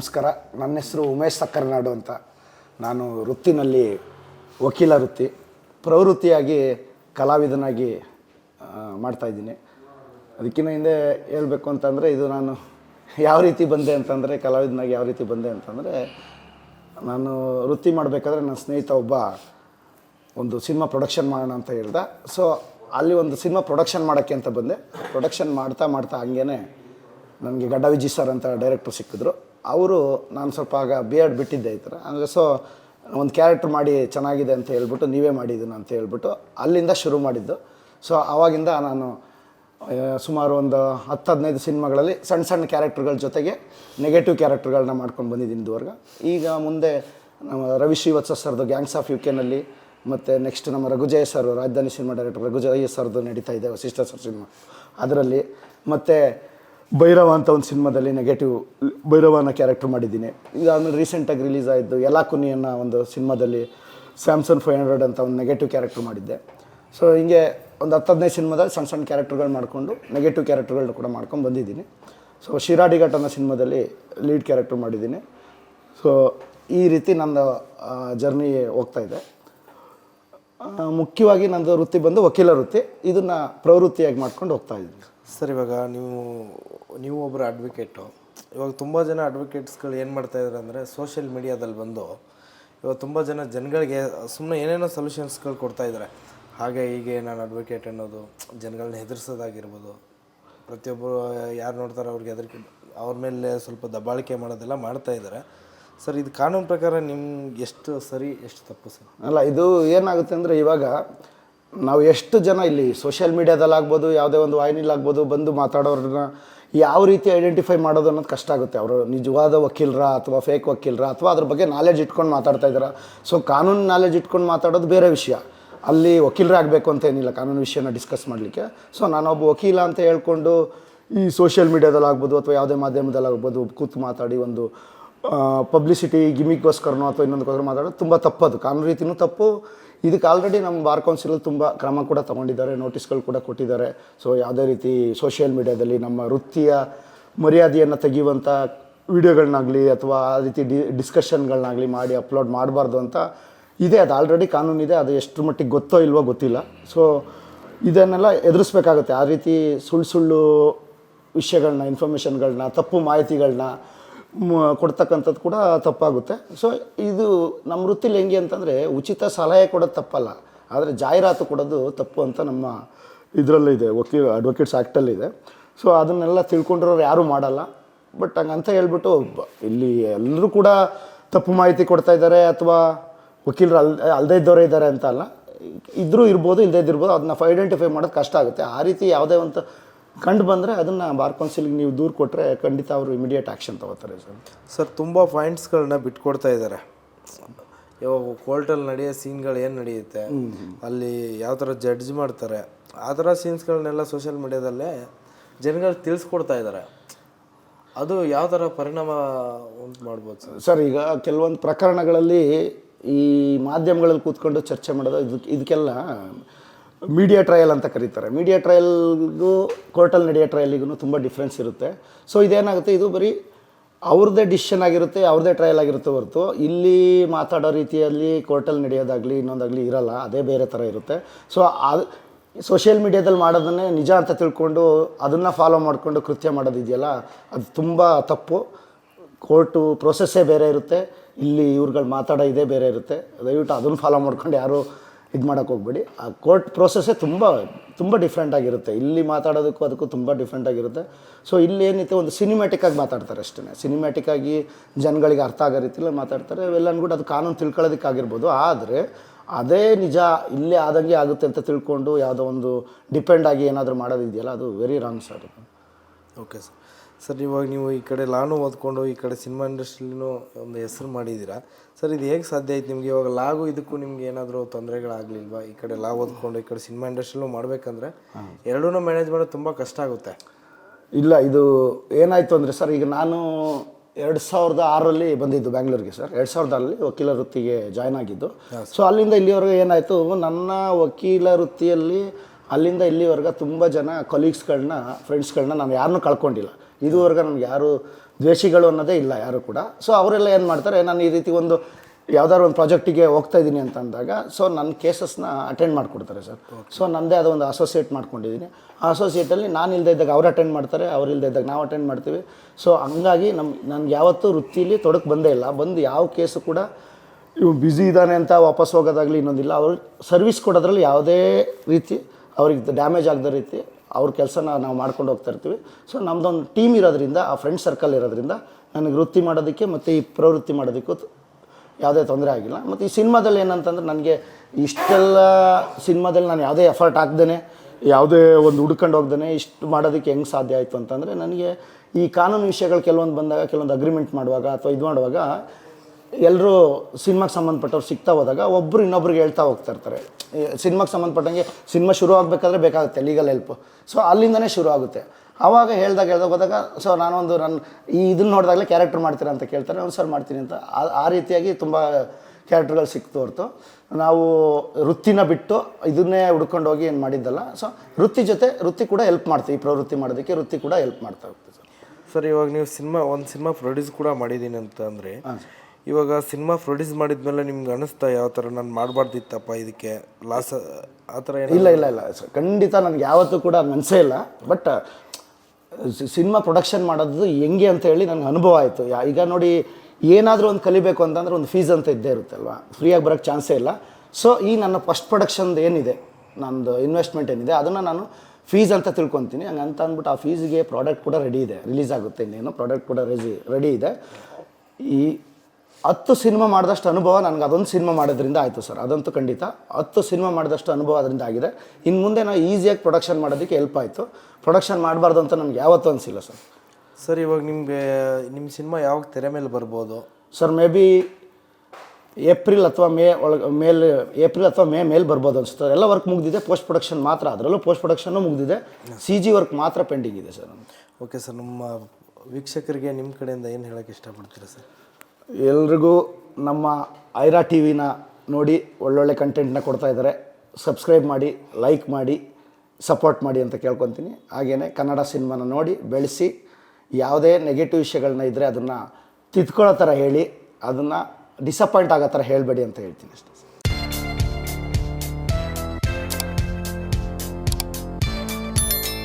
ನಮಸ್ಕಾರ. ನನ್ನ ಹೆಸರು ಉಮೇಶ್ ಸಕ್ಕರನಾಡು ಅಂತ. ನಾನು ವೃತ್ತಿನಲ್ಲಿ ವಕೀಲ ವೃತ್ತಿ, ಪ್ರವೃತ್ತಿಯಾಗಿ ಕಲಾವಿದನಾಗಿ ಮಾಡ್ತಾಯಿದ್ದೀನಿ ಅದಕ್ಕಿಂತ ಹಿಂದೆ ಹೇಳಬೇಕು ಅಂತಂದರೆ ಇದು ನಾನು ಯಾವ ರೀತಿ ಬಂದೆ ಅಂತಂದರೆ, ಕಲಾವಿದನಾಗಿ ಯಾವ ರೀತಿ ಬಂದೆ ಅಂತಂದರೆ, ನಾನು ವೃತ್ತಿ ಮಾಡಬೇಕಾದ್ರೆ ನನ್ನ ಸ್ನೇಹಿತ ಒಬ್ಬ ಒಂದು ಸಿನಿಮಾ ಪ್ರೊಡಕ್ಷನ್ ಮಾಡೋಣ ಅಂತ ಹೇಳ್ದ. ಸೊ ಅಲ್ಲಿ ಒಂದು ಸಿನಿಮಾ ಪ್ರೊಡಕ್ಷನ್ ಮಾಡೋಕ್ಕೆ ಅಂತ ಬಂದೆ. ಪ್ರೊಡಕ್ಷನ್ ಮಾಡ್ತಾ ಮಾಡ್ತಾ ಹಂಗೇ ನನಗೆ ಗಡ್ಡ ವಿಜಿ ಸರ್ ಅಂತ ಡೈರೆಕ್ಟ್ರು ಸಿಕ್ಕಿದ್ರು. ಅವರು ನಾನು ಸ್ವಲ್ಪ ಆಗ ಬಿ ಎಡ್ ಬಿಟ್ಟಿದ್ದೆ ಈ ಥರ. ಅಂದರೆ ಸೊ ಒಂದು ಕ್ಯಾರೆಕ್ಟ್ರ್ ಮಾಡಿ ಚೆನ್ನಾಗಿದೆ ಅಂತ ಹೇಳ್ಬಿಟ್ಟು ನೀವೇ ಮಾಡಿದ್ದೀನಿ ಅಂತ ಹೇಳ್ಬಿಟ್ಟು ಅಲ್ಲಿಂದ ಶುರು ಮಾಡಿದ್ದು. ಸೊ ಆವಾಗಿಂದ ನಾನು ಸುಮಾರು ಒಂದು ಹತ್ತು ಹದಿನೈದು ಸಿನಿಮಾಗಳಲ್ಲಿ ಸಣ್ಣ ಸಣ್ಣ ಕ್ಯಾರೆಕ್ಟರ್ಗಳ ಜೊತೆಗೆ ನೆಗೆಟಿವ್ ಕ್ಯಾರೆಕ್ಟರ್ಗಳನ್ನ ಮಾಡ್ಕೊಂಡು ಬಂದಿದ್ದೀನಿ ಇದುವರೆಗೆ. ಈಗ ಮುಂದೆ ನಮ್ಮ ರವಿ ಶ್ರೀವತ್ಸ ಸರ್ದು ಗ್ಯಾಂಗ್ಸ್ ಆಫ್ ಯು ಕೆನಲ್ಲಿ ಮತ್ತು ನೆಕ್ಸ್ಟ್ ನಮ್ಮ Raghujaya sir Rajadhani cinema director Raghujaya ಸರ್ದು ನಡೀತಾ ಇದೆ ವಸಿಷ್ಠ ಸರ್ ಸಿನಿಮಾ. ಅದರಲ್ಲಿ ಮತ್ತು ಭೈರವ ಅಂತ ಒಂದು ಸಿನಿಮಾದಲ್ಲಿ ನೆಗೆಟಿವ್ ಭೈರವನ ಕ್ಯಾರೆಕ್ಟರ್ ಮಾಡಿದ್ದೀನಿ. ಇದಾದಮೇಲೆ ರೀಸೆಂಟಾಗಿ ರಿಲೀಸ್ ಆಯಿತು ಎಲ್ಲ ಕುನಿ ಅನ್ನೋ ಒಂದು ಸಿನಿಮಾದಲ್ಲಿ ಸ್ಯಾಮ್ಸನ್ ಫೈವ್ ಹಂಡ್ರೆಡ್ ಅಂತ ಒಂದು ನೆಗೆಟಿವ್ ಕ್ಯಾರೆಕ್ಟರ್ ಮಾಡಿದ್ದೆ. ಸೊ ಹಿಂಗೆ ಒಂದು ಹತ್ತು ಹದಿನೈದು ಸಿನಿಮಾದಲ್ಲಿ ಸಣ್ಣ ಸಣ್ಣ ಕ್ಯಾರೆಕ್ಟರ್ಗಳು ಮಾಡಿಕೊಂಡು ನೆಗೆಟಿವ್ ಕ್ಯಾರೆಕ್ಟರ್ಗಳನ್ನ ಕೂಡ ಮಾಡ್ಕೊಂಡು ಬಂದಿದ್ದೀನಿ. ಸೊ ಶಿರಾಡಿ ಘಟ್ ಅನ್ನೋ ಸಿನಿಮಾದಲ್ಲಿ ಲೀಡ್ ಕ್ಯಾರೆಕ್ಟರ್ ಮಾಡಿದ್ದೀನಿ. ಸೊ ಈ ರೀತಿ ನನ್ನ ಜರ್ನಿ ಹೋಗ್ತಾ ಇದೆ. ಮುಖ್ಯವಾಗಿ ನನ್ನದು ವೃತ್ತಿ ಬಂದು ವಕೀಲ ವೃತ್ತಿ. ಇದನ್ನು ಪ್ರವೃತ್ತಿಯಾಗಿ ಮಾಡ್ಕೊಂಡು ಹೋಗ್ತಾ ಇದ್ದೀನಿ. ಸರ್, ಇವಾಗ ನೀವು ನೀವು ಒಬ್ಬರು ಅಡ್ವೊಕೇಟು ಇವಾಗ ತುಂಬ ಜನ ಅಡ್ವೊಕೇಟ್ಸ್ಗಳು ಏನು ಮಾಡ್ತಾ ಇದ್ದಾರೆ ಅಂದರೆ ಸೋಷಿಯಲ್ ಮೀಡಿಯಾದಲ್ಲಿ ಬಂದು ಇವಾಗ ತುಂಬ ಜನ ಜನಗಳಿಗೆ ಸುಮ್ಮನೆ ಏನೇನೋ ಸೊಲ್ಯೂಷನ್ಸ್ಗಳು ಕೊಡ್ತಾ ಇದ್ದಾರೆ ಹಾಗೆ ಹೀಗೆ ನಾನು ಅಡ್ವೊಕೇಟ್ ಅನ್ನೋದು ಜನಗಳನ್ನ ಹೆದರ್ಸೋದಾಗಿರ್ಬೋದು. ಪ್ರತಿಯೊಬ್ಬರು ಯಾರು ನೋಡ್ತಾರೋ ಅವ್ರಿಗೆ ಹೆದರಿಕೆ, ಅವ್ರ ಮೇಲೆ ಸ್ವಲ್ಪ ದಬ್ಬಾಳಿಕೆ ಮಾಡೋದೆಲ್ಲ ಮಾಡ್ತಾ ಇದ್ದಾರೆ ಸರ್, ಇದು ಕಾನೂನು ಪ್ರಕಾರ ನಿಮ್ಗೆ ಎಷ್ಟು ಸರಿ, ಎಷ್ಟು ತಪ್ಪು ಸರ್? ಅಲ್ಲ, ಇದು ಏನಾಗುತ್ತೆ ಅಂದರೆ ಇವಾಗ ನಾವು ಎಷ್ಟು ಜನ ಇಲ್ಲಿ ಸೋಷಿಯಲ್ ಮೀಡ್ಯಾದಲ್ಲಾಗ್ಬೋದು ಯಾವುದೇ ಒಂದು ವಾಹಿನಿಲಾಗ್ಬೋದು ಬಂದು ಮಾತಾಡೋರನ್ನ ಯಾವ ರೀತಿ ಐಡೆಂಟಿಫೈ ಮಾಡೋದು ಅನ್ನೋದು ಕಷ್ಟ ಆಗುತ್ತೆ. ಅವರು ನಿಜವಾದ ವಕೀಲರ ಅಥವಾ ಫೇಕ್ ವಕೀಲರ ಅಥವಾ ಅದ್ರ ಬಗ್ಗೆ ನಾಲೆಜ್ ಇಟ್ಕೊಂಡು ಮಾತಾಡ್ತಾ ಇದ್ದಾರೆ? ಸೊ ಕಾನೂನು ನಾಲೆಜ್ ಇಟ್ಕೊಂಡು ಮಾತಾಡೋದು ಬೇರೆ ವಿಷಯ. ಅಲ್ಲಿ ವಕೀಲರಾಗಬೇಕು ಅಂತ ಏನಿಲ್ಲ, ಕಾನೂನು ವಿಷಯನ ಡಿಸ್ಕಸ್ ಮಾಡಲಿಕ್ಕೆ. ಸೊ ನಾನೊಬ್ಬ ವಕೀಲ ಅಂತ ಹೇಳ್ಕೊಂಡು ಈ ಸೋಷಿಯಲ್ ಮೀಡ್ಯಾದಲ್ಲಾಗ್ಬೋದು ಅಥವಾ ಯಾವುದೇ ಮಾಧ್ಯಮದಲ್ಲಾಗ್ಬೋದು ಕೂತು ಮಾತಾಡಿ ಒಂದು ಪಬ್ಲಿಸಿಟಿ ಗಿಮಿಕ್ಗೋಸ್ಕರನೋ ಅಥವಾ ಇನ್ನೊಂದಕ್ಕೋಸ್ಕರ ಮಾತಾಡೋದು ತುಂಬ ತಪ್ಪದು. ಕಾನೂನು ರೀತಿಯೂ ತಪ್ಪು ಇದಕ್ಕೆ ಆಲ್ರೆಡಿ ನಮ್ಮ ಬಾರ್ ಕೌನ್ಸಿಲಲ್ಲಿ ತುಂಬ ಕ್ರಮ ಕೂಡ ತೊಗೊಂಡಿದ್ದಾರೆ ನೋಟಿಸ್ಗಳು ಕೂಡ ಕೊಟ್ಟಿದ್ದಾರೆ. ಸೊ ಯಾವುದೇ ರೀತಿ ಸೋಷಿಯಲ್ ಮೀಡ್ಯಾದಲ್ಲಿ ನಮ್ಮ ವೃತ್ತಿಯ ಮರ್ಯಾದೆಯನ್ನು ತೆಗೆಯುವಂಥ ವಿಡಿಯೋಗಳನ್ನಾಗಲಿ ಅಥವಾ ಆ ರೀತಿ ಡಿ ಡಿಸ್ಕಷನ್ಗಳನ್ನಾಗಲಿ ಮಾಡಿ ಅಪ್ಲೋಡ್ ಮಾಡಬಾರ್ದು ಅಂತ ಇದೆ. ಅದು ಆಲ್ರೆಡಿ ಕಾನೂನಿದೆ ಅದು ಎಷ್ಟು ಮಟ್ಟಿಗೆ ಗೊತ್ತೋ ಇಲ್ವೋ ಗೊತ್ತಿಲ್ಲ. ಸೊ ಇದನ್ನೆಲ್ಲ ಎದುರಿಸ್ಬೇಕಾಗುತ್ತೆ. ಆ ರೀತಿ ಸುಳ್ಳು ಸುಳ್ಳು ವಿಷಯಗಳನ್ನ ಇನ್ಫಾರ್ಮೇಷನ್ಗಳನ್ನ ತಪ್ಪು ಮಾಹಿತಿಗಳನ್ನ ಕೊಡ್ತಕ್ಕಂಥದ್ದು ಕೂಡ ತಪ್ಪಾಗುತ್ತೆ. ಸೊ ಇದು ನಮ್ಮ ವೃತ್ತಿಲಿ ಹೆಂಗೆ ಅಂತಂದರೆ ಉಚಿತ ಸಲಹೆ ಕೊಡೋದು ತಪ್ಪಲ್ಲ. ಆದರೆ ಜಾಹೀರಾತು ಕೊಡೋದು ತಪ್ಪು ಅಂತ ನಮ್ಮ ಇದರಲ್ಲಿದೆ ವಕೀಲ ಅಡ್ವೊಕೇಟ್ಸ್ ಆ್ಯಕ್ಟಲ್ಲಿದೆ ಸೊ ಅದನ್ನೆಲ್ಲ ತಿಳ್ಕೊಂಡಿರೋರು ಯಾರೂ ಮಾಡಲ್ಲ. ಬಟ್ ಹಂಗಂತ ಹೇಳ್ಬಿಟ್ಟು ಇಲ್ಲಿ ಎಲ್ಲರೂ ಕೂಡ ತಪ್ಪು ಮಾಹಿತಿ ಕೊಡ್ತಾ ಇದ್ದಾರೆ ಅಥವಾ ವಕೀಲರು ಅಲ್ ಅಲ್ಲದೇ ಇದ್ದವರೇ ಇದ್ದಾರೆ ಅಂತ ಅಲ್ಲ. ಇದ್ರೂ ಇರ್ಬೋದು ಇಲ್ಲದೇ ಇದ್ದಿರ್ಬೋದು, ಅದನ್ನ ಐಡೆಂಟಿಫೈ ಮಾಡೋದು ಕಷ್ಟ ಆಗುತ್ತೆ. ಆ ರೀತಿ ಯಾವುದೇ ಒಂದು ಕಂಡು ಬಂದರೆ ಅದನ್ನು ಬಾರ್ ಕೌನ್ಸಿಲ್ಗೆ ನೀವು ದೂರು ಕೊಟ್ಟರೆ ಖಂಡಿತ ಅವರು ಇಮಿಡಿಯೇಟ್ ಆ್ಯಕ್ಷನ್ ತಗೋತಾರೆ ಸರ್. ಸರ್ ತುಂಬ ಪಾಯಿಂಟ್ಸ್ಗಳನ್ನ ಬಿಟ್ಕೊಡ್ತಾ ಇದ್ದಾರೆ. ಇವಾಗ ಕೋರ್ಟಲ್ಲಿ ನಡೆಯೋ ಸೀನ್ಗಳು ಏನು ನಡೆಯುತ್ತೆ? ಅಲ್ಲಿ ಯಾವ ಥರ ಜಡ್ಜ್ ಮಾಡ್ತಾರೆ? ಆ ಥರ ಸೀನ್ಸ್ಗಳನ್ನೆಲ್ಲ ಸೋಷಿಯಲ್ ಮೀಡ್ಯಾದಲ್ಲೇ ಜನಗಳು ತಿಳಿಸ್ಕೊಡ್ತಾ ಇದ್ದಾರೆ. ಅದು ಯಾವ ಥರ ಪರಿಣಾಮ ಉಂಟು ಮಾಡ್ಬೋದು ಸರ್? ಸರ್ ಈಗ ಕೆಲವೊಂದು ಪ್ರಕರಣಗಳಲ್ಲಿ ಈ ಮಾಧ್ಯಮಗಳಲ್ಲಿ ಕೂತ್ಕೊಂಡು ಚರ್ಚೆ ಮಾಡೋದು ಇದಕ್ಕೆ ಇದಕ್ಕೆಲ್ಲ ಮೀಡಿಯಾ ಟ್ರಯಲ್ ಅಂತ ಕರೀತಾರೆ. ಮೀಡಿಯಾ ಟ್ರಯಲ್ಗೂ ಕೋರ್ಟಲ್ಲಿ ನಡೆಯೋ ಟ್ರಯಲಿಗೂ ತುಂಬ ಡಿಫ್ರೆನ್ಸ್ ಇರುತ್ತೆ. ಸೊ ಇದೇನಾಗುತ್ತೆ? ಇದು ಬರೀ ಅವ್ರದ್ದೇ ಡಿಸಿಷನ್ ಆಗಿರುತ್ತೆ, ಅವ್ರದ್ದೇ ಟ್ರಯಲ್ ಆಗಿರುತ್ತೆ ಹೊರತು. ಇಲ್ಲಿ ಮಾತಾಡೋ ರೀತಿಯಲ್ಲಿ ಕೋರ್ಟಲ್ಲಿ ನಡೆಯೋದಾಗಲಿ, ಇನ್ನೊಂದಾಗಲಿ ಇರಲ್ಲ. ಅದೇ ಬೇರೆ ಥರ ಇರುತ್ತೆ. ಸೊ ಅದು ಸೋಷಿಯಲ್ ಮೀಡ್ಯಾದಲ್ಲಿ ಮಾಡೋದನ್ನೇ ನಿಜ ಅಂತ ತಿಳ್ಕೊಂಡು ಅದನ್ನು ಫಾಲೋ ಮಾಡಿಕೊಂಡು ಕೃತ್ಯ ಮಾಡೋದಿದೆಯಲ್ಲ, ಅದು ತುಂಬ ತಪ್ಪು. ಕೋರ್ಟು ಪ್ರೊಸೆಸ್ಸೇ ಬೇರೆ ಇರುತ್ತೆ. ಇಲ್ಲಿ ಇವ್ರುಗಳು ಮಾತಾಡೋ ಇದೇ ಬೇರೆ ಇರುತ್ತೆ. ದಯವಿಟ್ಟು ಅದನ್ನು ಫಾಲೋ ಮಾಡ್ಕೊಂಡು ಯಾರು ಇದು ಮಾಡೋಕ್ಕೆ ಹೋಗ್ಬೇಡಿ. ಆ ಕೋರ್ಟ್ ಪ್ರೊಸೆಸ್ಸೇ ತುಂಬ ತುಂಬ ಡಿಫ್ರೆಂಟ್ ಆಗಿರುತ್ತೆ. ಇಲ್ಲಿ ಮಾತಾಡೋದಕ್ಕೂ ಅದಕ್ಕೂ ತುಂಬ ಡಿಫ್ರೆಂಟ್ ಆಗಿರುತ್ತೆ. ಸೊ ಇಲ್ಲಿ ಏನಿತ್ತು, ಒಂದು ಸಿನಿಮ್ಯಾಟಿಕ್ ಆಗಿ ಮಾತಾಡ್ತಾರೆ ಅಷ್ಟೇ. ಸಿನಿಮ್ಯಾಟಿಕ್ಕಾಗಿ ಜನಗಳಿಗೆ ಅರ್ಥ ಆಗೋ ರೀತಿಯಲ್ಲಿ ಮಾತಾಡ್ತಾರೆ. ಅವೆಲ್ಲ ಕೂಡ ಅದು ಕಾನೂನು ತಿಳ್ಕೊಳ್ಳೋದಕ್ಕಾಗಿರ್ಬೋದು ಆದರೆ, ಅದೇ ನಿಜ ಇಲ್ಲೇ ಆದಂಗೆ ಆಗುತ್ತೆ ಅಂತ ತಿಳ್ಕೊಂಡು ಯಾವುದೋ ಒಂದು ಡಿಪೆಂಡ್ ಆಗಿ ಏನಾದರೂ ಮಾಡೋದಿದೆಯಲ್ಲ, ಅದು very wrong sir okay sir sir ಇವಾಗ ನೀವು ಈ ಕಡೆ ಲಾನು ಓದ್ಕೊಂಡು ಈ ಕಡೆ ಸಿನಿಮಾ ಇಂಡಸ್ಟ್ರಿಲಿನೂ ಒಂದು ಹೆಸರು ಮಾಡಿದ್ದೀರಾ? ಸರ್ ಇದು ಹೇಗೆ ಸಾಧ್ಯ ಆಯ್ತು ನಿಮಗೆ? ಇವಾಗ ಲಾಗು ಇದಕ್ಕೂ ನಿಮ್ಗೆ ಏನಾದರೂ ತೊಂದರೆಗಳಾಗಲಿಲ್ವಾ? ಈ ಕಡೆ ಲಾ ಓದ್ಕೊಂಡು ಈ ಕಡೆ ಸಿನಿಮಾ ಇಂಡಸ್ಟ್ರಿಲೂ ಮಾಡಬೇಕಂದ್ರೆ ಎರಡೂ ಮ್ಯಾನೇಜ್ ಮಾಡೋದು ತುಂಬ ಕಷ್ಟ ಆಗುತ್ತೆ. ಇಲ್ಲ ಇದು ಏನಾಯಿತು ಅಂದರೆ ಸರ್ ಈಗ ನಾನು ಎರಡು ಸಾವಿರದ ಆರಲ್ಲಿ ಬಂದಿದ್ದು ಬ್ಯಾಂಗ್ಳೂರಿಗೆ ಸರ್. ಎರಡು ಸಾವಿರದ ಆರಲ್ಲಿ ವಕೀಲ ವೃತ್ತಿಗೆ ಜಾಯ್ನ್ ಆಗಿದ್ದು. ಸೊ ಅಲ್ಲಿಂದ ಇಲ್ಲಿವರೆಗೆ ಏನಾಯಿತು? ನನ್ನ ವಕೀಲ ವೃತ್ತಿಯಲ್ಲಿ ಅಲ್ಲಿಂದ ಇಲ್ಲಿವರೆಗೆ ತುಂಬ ಜನ ಕೊಲೀಗ್ಸ್ಗಳನ್ನ ಫ್ರೆಂಡ್ಸ್ಗಳನ್ನ ನಾನು ಯಾರನ್ನೂ ಕಳ್ಕೊಂಡಿಲ್ಲ. ಇದುವರೆಗೆ ನಮ್ಗೆ ಯಾರು ದ್ವೇಷಿಗಳು ಅನ್ನೋದೇ ಇಲ್ಲ, ಯಾರು ಕೂಡ. ಸೊ ಅವರೆಲ್ಲ ಏನು ಮಾಡ್ತಾರೆ, ನಾನು ಈ ರೀತಿ ಒಂದು ಯಾವ್ದಾದ್ರು ಒಂದು ಪ್ರಾಜೆಕ್ಟಿಗೆ ಹೋಗ್ತಾ ಇದ್ದೀನಿ ಅಂತ ಅಂದಾಗ ಸೊ ನನ್ನ ಕೇಸಸ್ನ ಅಟೆಂಡ್ ಮಾಡಿಕೊಡ್ತಾರೆ ಸರ್. ಸೊ ನನ್ನದೇ ಅದು ಒಂದು ಅಸೋಸಿಯೇಟ್ ಮಾಡ್ಕೊಂಡಿದ್ದೀನಿ. ಆ ಅಸೋಸಿಯೇಟಲ್ಲಿ ನಾನು ಇಲ್ಲದೇ ಇದ್ದಾಗ ಅವ್ರು ಅಟೆಂಡ್ ಮಾಡ್ತಾರೆ, ಅವ್ರು ಇಲ್ಲದೆ ಇದ್ದಾಗ ನಾವು ಅಟೆಂಡ್ ಮಾಡ್ತೀವಿ. ಸೊ ಹಂಗಾಗಿ ನಮ್ಮ ನನಗೆ ಯಾವತ್ತೂ ವೃತ್ತಿಲಿ ತೊಡಕು ಬಂದೇ ಇಲ್ಲ. ಬಂದು ಯಾವ ಕೇಸು ಕೂಡ ಇವು ಬ್ಯುಸಿ ಇದ್ದಾನೆ ಅಂತ ವಾಪಸ್ ಹೋಗೋದಾಗಲಿ ಇನ್ನೊಂದಿಲ್ಲ. ಅವರು ಸರ್ವಿಸ್ ಕೊಡೋದ್ರಲ್ಲಿ ಯಾವುದೇ ರೀತಿ ಅವ್ರಿಗೆ ಡ್ಯಾಮೇಜ್ ಆಗದ ರೀತಿ ಅವ್ರ ಕೆಲಸನ ನಾವು ಮಾಡ್ಕೊಂಡು ಹೋಗ್ತಾ ಇರ್ತೀವಿ. ಸೊ ನಮ್ಮದೊಂದು ಟೀಮ್ ಇರೋದ್ರಿಂದ, ಆ ಫ್ರೆಂಡ್ ಸರ್ಕಲ್ ಇರೋದ್ರಿಂದ ನನಗೆ ವೃತ್ತಿ ಮಾಡೋದಕ್ಕೆ ಮತ್ತು ಈ ಪ್ರವೃತ್ತಿ ಮಾಡೋದಕ್ಕೂ ಯಾವುದೇ ತೊಂದರೆ ಆಗಿಲ್ಲ. ಮತ್ತು ಈ ಸಿನಿಮಾದಲ್ಲಿ ಏನಂತಂದ್ರೆ ನನಗೆ ಇಷ್ಟೆಲ್ಲ ಸಿನಿಮಾದಲ್ಲಿ ನಾನು ಯಾವುದೇ ಎಫರ್ಟ್ ಹಾಕ್ದೇ ಯಾವುದೇ ಒಂದು ಹುಡ್ಕೊಂಡು ಹೋಗ್ದೇ ಇಷ್ಟು ಮಾಡೋದಕ್ಕೆ ಹೆಂಗೆ ಸಾಧ್ಯ ಆಯಿತು ಅಂತಂದರೆ ನನಗೆ ಈ ಕಾನೂನು ವಿಷಯಗಳು ಕೆಲವೊಂದು ಬಂದಾಗ, ಕೆಲವೊಂದು ಅಗ್ರಿಮೆಂಟ್ ಮಾಡುವಾಗ ಅಥವಾ ಇದು ಮಾಡುವಾಗ ಎಲ್ಲರೂ ಸಿನಿಮಾಗೆ ಸಂಬಂಧಪಟ್ಟವ್ರು ಸಿಗ್ತಾ ಹೋದಾಗ ಒಬ್ಬರು ಇನ್ನೊಬ್ರಿಗೆ ಹೇಳ್ತಾ ಹೋಗ್ತಾ ಇರ್ತಾರೆ. ಸಿನಿಮಾಗೆ ಸಂಬಂಧಪಟ್ಟಂಗೆ ಸಿನಿಮಾ ಶುರು ಆಗಬೇಕಾದ್ರೆ ಬೇಕಾಗುತ್ತೆ ಲೀಗಲ್ ಹೆಲ್ಪ್ ಸೊ ಅಲ್ಲಿಂದನೇ ಶುರು ಆಗುತ್ತೆ. ಆವಾಗ ಹೇಳ್ದಾಗ ಹೇಳ್ದಾಗ ಹೋದಾಗ ಸೊ ನಾನೊಂದು ನನ್ನ ಈ ಇದನ್ನ ನೋಡಿದಾಗಲೇ ಕ್ಯಾರೆಕ್ಟರ್ ಮಾಡ್ತೀರಾ ಅಂತ ಕೇಳ್ತಾರೆ. ಒಂದು ಸರ್ ಮಾಡ್ತೀನಿ ಅಂತ. ಆ- ರೀತಿಯಾಗಿ ತುಂಬ ಕ್ಯಾರೆಕ್ಟರ್ಗಳು ಸಿಕ್ತು ಹೊರತು. ನಾವು ವೃತ್ತಿನ ಬಿಟ್ಟು ಇದನ್ನೇ ಹುಡ್ಕೊಂಡು ಹೋಗಿ ಏನು ಮಾಡಿದ್ದಲ್ಲ ಸೊ ವೃತ್ತಿ ಜೊತೆ ವೃತ್ತಿ ಕೂಡ ಹೆಲ್ಪ್ ಮಾಡ್ತೀವಿ. ಪ್ರವೃತ್ತಿ ಮಾಡೋದಕ್ಕೆ ವೃತ್ತಿ ಕೂಡ ಹೆಲ್ಪ್ ಮಾಡ್ತಾ ಹೋಗ್ತೀವಿ ಸರ್ ಸರ್ ಇವಾಗ ನೀವು ಸಿನಿಮಾ ಒಂದು ಸಿನಿಮಾ ಪ್ರೊಡ್ಯೂಸ್ ಕೂಡ ಮಾಡಿದ್ದೀನಿ ಅಂತ ಅಂದರೆ ಇವಾಗ ಸಿನಿಮಾ ಪ್ರೊಡ್ಯೂಸ್ ಮಾಡಿದ್ಮೇಲೆ ನಿಮ್ಗೆ ಅನಿಸ್ತಾ ಯಾವ ಥರ? ನಾನು ಮಾಡಬಾರ್ದಿತ್ತಪ್ಪ ಇದಕ್ಕೆ? ಲಾಸ್ ಆ ಥರ ಇಲ್ಲ ಇಲ್ಲ ಇಲ್ಲ. ಖಂಡಿತ ನನಗೆ ಯಾವತ್ತೂ ಕೂಡ ಅನಿಸೇ ಇಲ್ಲ. ಬಟ್ ಸಿನಿಮಾ ಪ್ರೊಡಕ್ಷನ್ ಮಾಡೋದು ಹೆಂಗೆ ಅಂತ ಹೇಳಿ ನನಗೆ ಅನುಭವ ಆಯಿತು. ಈಗ ನೋಡಿ ಏನಾದರೂ ಒಂದು ಕಲಿಬೇಕು ಅಂತಂದ್ರೆ ಒಂದು ಫೀಸ್ ಅಂತ ಇದ್ದೇ ಇರುತ್ತೆ ಅಲ್ವಾ? ಫ್ರೀಯಾಗಿ ಬರೋಕ್ಕೆ ಚಾನ್ಸೇ ಇಲ್ಲ. ಸೊ ಈ ನನ್ನ ಫಸ್ಟ್ ಪ್ರೊಡಕ್ಷನ್ದು ಏನಿದೆ? ನಂದು ಇನ್ವೆಸ್ಟ್ಮೆಂಟ್ ಏನಿದೆ? ಅದನ್ನು ನಾನು ಫೀಸ್ ಅಂತ ತಿಳ್ಕೊತೀನಿ. ಹಂಗೆ ಅಂತ ಅಂದ್ಬಿಟ್ಟು ಆ ಫೀಸ್ಗೆ ಪ್ರಾಡಕ್ಟ್ ಕೂಡ ರೆಡಿ ಇದೆ. ರಿಲೀಸ್ ಆಗುತ್ತೆ ಇನ್ನೇನು. ಪ್ರಾಡಕ್ಟ್ ಕೂಡ ರೆಜಿ ರೆಡಿ ಇದೆ. ಈ ಹತ್ತು ಸಿನಿಮಾ ಮಾಡಿದಷ್ಟು ಅನುಭವ ನನಗೆ ಅದೊಂದು ಸಿನಿಮಾ ಮಾಡೋದ್ರಿಂದ ಆಯಿತು ಸರ್. ಅದಂತೂ ಖಂಡಿತ. ಹತ್ತು ಸಿನಿಮಾ ಮಾಡಿದಷ್ಟು ಅನುಭವ ಅದರಿಂದ ಆಗಿದೆ. ಇನ್ನು ಮುಂದೆ ನಾವು ಈಸಿಯಾಗಿ ಪ್ರೊಡಕ್ಷನ್ ಮಾಡೋದಕ್ಕೆ ಹೆಲ್ಪ್ ಆಯಿತು. ಪ್ರೊಡಕ್ಷನ್ ಮಾಡಬಾರ್ದು ಅಂತ ನಮ್ಗೆ ಯಾವತ್ತೂ ಅನಿಸಿಲ್ಲ ಸರ್. ಸರ್ ಇವಾಗ ನಿಮಗೆ ನಿಮ್ಮ ಸಿನಿಮಾ ಯಾವಾಗ ತೆರೆ ಮೇಲೆ ಬರ್ಬೋದು? ಸರ್ ಮೇ ಬಿ ಏಪ್ರಿಲ್ ಅಥವಾ ಮೇ ಒಳಗೆ ಮೇಲೆ ಏಪ್ರಿಲ್ ಅಥವಾ ಮೇ ಮೇಲೆ ಬರ್ಬೋದು ಅನಿಸುತ್ತೆ. ಎಲ್ಲ ವರ್ಕ್ ಮುಗಿದಿದೆ ಪೋಸ್ಟ್ ಪ್ರೊಡಕ್ಷನ್ ಮಾತ್ರ. ಅದರಲ್ಲೂ ಪೋಸ್ಟ್ ಪ್ರೊಡಕ್ಷನ್ನು ಮುಗಿದಿದೆ. ಸಿ ಜಿ ವರ್ಕ್ ಮಾತ್ರ ಪೆಂಡಿಂಗ್ ಇದೆ ಸರ್ ಓಕೆ ಸರ್ ನಮ್ಮ ವೀಕ್ಷಕರಿಗೆ ನಿಮ್ಮ ಕಡೆಯಿಂದ ಏನು ಹೇಳೋಕ್ಕೆ ಇಷ್ಟಪಡ್ತೀರಾ ಸರ್? ಎಲ್ರಿಗೂ ನಮ್ಮ ಐರಾ ಟಿ ವಿನ ನೋಡಿ ಒಳ್ಳೊಳ್ಳೆ ಕಂಟೆಂಟ್ನ ಕೊಡ್ತಾ ಇದ್ದಾರೆ. ಸಬ್ಸ್ಕ್ರೈಬ್ ಮಾಡಿ ಲೈಕ್ ಮಾಡಿ ಸಪೋರ್ಟ್ ಮಾಡಿ ಅಂತ ಕೇಳ್ಕೊತೀನಿ. ಹಾಗೆಯೇ ಕನ್ನಡ ಸಿನಿಮಾನ ನೋಡಿ, ಬೆಳೆಸಿ, ಯಾವುದೇ ನೆಗೆಟಿವ್ ವಿಷಯಗಳನ್ನ ಇದ್ದರೆ ಅದನ್ನು ತಿದ್ಕೊಳ್ಳೋ ಥರ ಹೇಳಿ, ಅದನ್ನು ಡಿಸಪಾಯಿಂಟ್ ಆಗೋ ಥರ ಹೇಳಬೇಡಿ ಅಂತ ಹೇಳ್ತೀನಿ ಅಷ್ಟೇ